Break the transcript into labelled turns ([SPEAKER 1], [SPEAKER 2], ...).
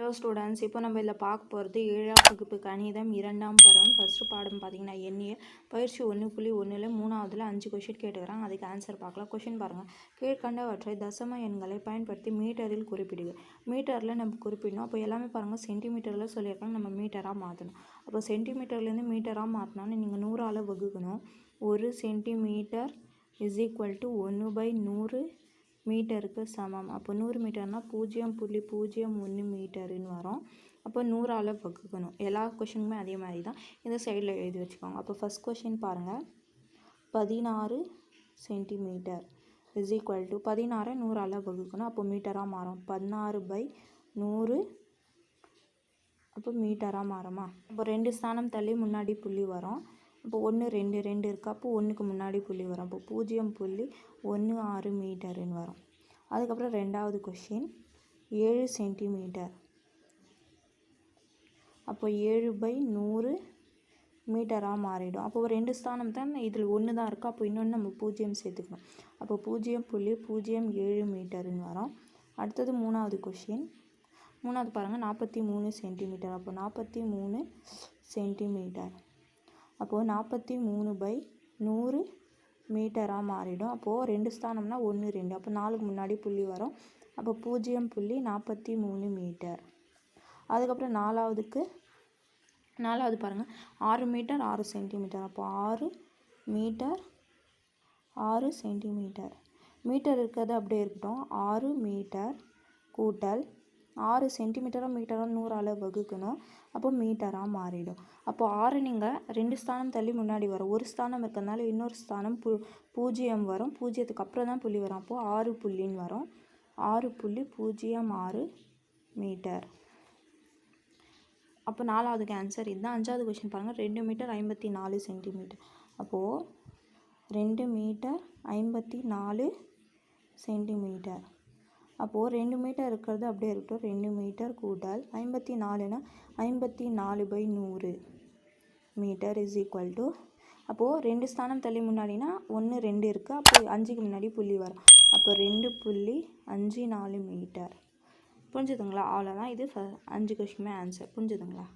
[SPEAKER 1] Hello students இப்போ நம்ம இதில் பார்க்க போகிறது ஏழாம் வகுப்பு கணிதம் இரண்டாம் பருவம். ஃபஸ்ட்டு பாடம் பார்த்தீங்கன்னா எண்ணிய பயிற்சி ஒன்று புள்ளி ஒன்றில் மூணாவதுல அஞ்சு கொஷின் கேட்டுக்கிறாங்க. அதுக்கு ஆன்சர் பார்க்கலாம். கொஷின் பாருங்கள் கீழ்கண்டவற்றை தசம எண்களை பயன்படுத்தி மீட்டரில் குறிப்பிடுங்க மீட்டரில் நம்ம குறிப்பிடணும். அப்போ எல்லாமே பாருங்கள் சென்டிமீட்டரில் சொல்லியிருக்காங்க நம்ம மீட்டராக மாற்றணும். அப்போ சென்டிமீட்டர்லேருந்து மீட்டராக மாற்றினாலும் நீங்கள் நூறால் வகுக்கணும். ஒரு சென்டிமீட்டர் இஸ் ஈக்குவல் டு ஒன்று பை நூறு மீட்டருக்கு சமம். அப்போ நூறு மீட்டர்னால் பூஜ்ஜியம் புள்ளி பூஜ்ஜியம் ஒன்று மீட்டருன்னு வரும். அப்போ நூறால் வகுக்கணும். எல்லா கொஷினுமே அதே மாதிரி தான் இந்த சைடில் எழுதி வச்சுக்கோங்க. அப்போ ஃபஸ்ட் கொஷின் பாருங்கள் பதினாறு சென்டிமீட்டர் இஸ் ஈக்குவல் டு பதினாறை நூறால் வகுக்கணும். அப்போ மீட்டராக மாறும். பதினாறு பை நூறு. அப்போ மீட்டராக மாறுமா? அப்போ ரெண்டு ஸ்தானம் தள்ளி முன்னாடி புள்ளி வரும். அப்போ ஒன்று ரெண்டு ரெண்டு இருக்குது அப்போ ஒன்றுக்கு முன்னாடி புள்ளி வரும். அப்போ பூஜ்ஜியம் புள்ளி ஒன்று ஆறு மீட்டருன்னு வரும். அதுக்கப்புறம் ரெண்டாவது கொஷின் ஏழு சென்டிமீட்டர் அப்போ ஏழு பை நூறு மீட்டராக மாறிடும். அப்போ ஒரு ரெண்டு ஸ்தானம் தான் இதில் ஒன்று தான் இருக்குது அப்போ இன்னொன்று நம்ம பூஜ்ஜியம் சேர்த்துக்கணும். அப்போ பூஜ்ஜியம் புள்ளி பூஜ்ஜியம் ஏழு மீட்டருன்னு வரும். அடுத்தது மூணாவது கொஷின் மூணாவது பாருங்கள் நாற்பத்தி மூணு சென்டிமீட்டர் அப்போ நாற்பத்தி மூணு சென்டிமீட்டர் அப்போது நாற்பத்தி மூணு பை நூறு மீட்டராக மாறிடும். அப்போது ரெண்டு ஸ்தானம்னா ஒன்று ரெண்டு. அப்போ நாலுக்கு முன்னாடி புள்ளி வரும். அப்போ பூஜ்ஜியம் புள்ளி நாற்பத்தி மூணு மீட்டர். அதுக்கப்புறம் நாலாவதுக்கு நாலாவது பாருங்கள் ஆறு மீட்டர் ஆறு சென்டிமீட்டர். அப்போ ஆறு மீட்டர் ஆறு சென்டிமீட்டர். மீட்டர் இருக்கிறது அப்படியே இருக்கட்டும். ஆறு மீட்டர் கூட்டல் ஆறு சென்டிமீட்டராக மீட்டராக நூறால் வகுக்கணும். அப்போ மீட்டராக மாறிடும். அப்போ ஆறு நீங்கள் ரெண்டு ஸ்தானம் தள்ளி முன்னாடி வரும். ஒரு ஸ்தானம் இருக்கிறதுனால இன்னொரு ஸ்தானம் பூ பூஜ்ஜியம் வரும். பூஜ்ஜியத்துக்கு அப்புறம் தான் புள்ளி வரும். அப்போது ஆறு புள்ளின்னு வரும். ஆறு புள்ளி பூஜ்ஜியம் ஆறு மீட்டர் அப்போ நாலாவதுக்கு ஆன்சர் இதுதான். அஞ்சாவது கொஷின் பாருங்கள் ரெண்டு மீட்டர் ஐம்பத்தி நாலு சென்டிமீட்டர் அப்போது ரெண்டு மீட்டர் ஐம்பத்தி நாலு சென்டிமீட்டர் அப்போது ரெண்டு மீட்டர் இருக்கிறது அப்படியே இருக்கட்டும். ரெண்டு மீட்டர் கூட்டால் ஐம்பத்தி நாலுனா ஐம்பத்தி நாலு பை நூறு மீட்டர் இஸ் ஈக்குவல் டு அப்போது ரெண்டு ஸ்தானம் தள்ளி முன்னாடினா ஒன்று ரெண்டு இருக்குது அப்போ அஞ்சுக்கு முன்னாடி புள்ளி வரும். அப்போ ரெண்டு புள்ளி அஞ்சு நாலு மீட்டர். புரிஞ்சுதுங்களா? அவ்வளோதான் இது ஃப அஞ்சு கொஷினுமே ஆன்சர் புரிஞ்சுதுங்களா?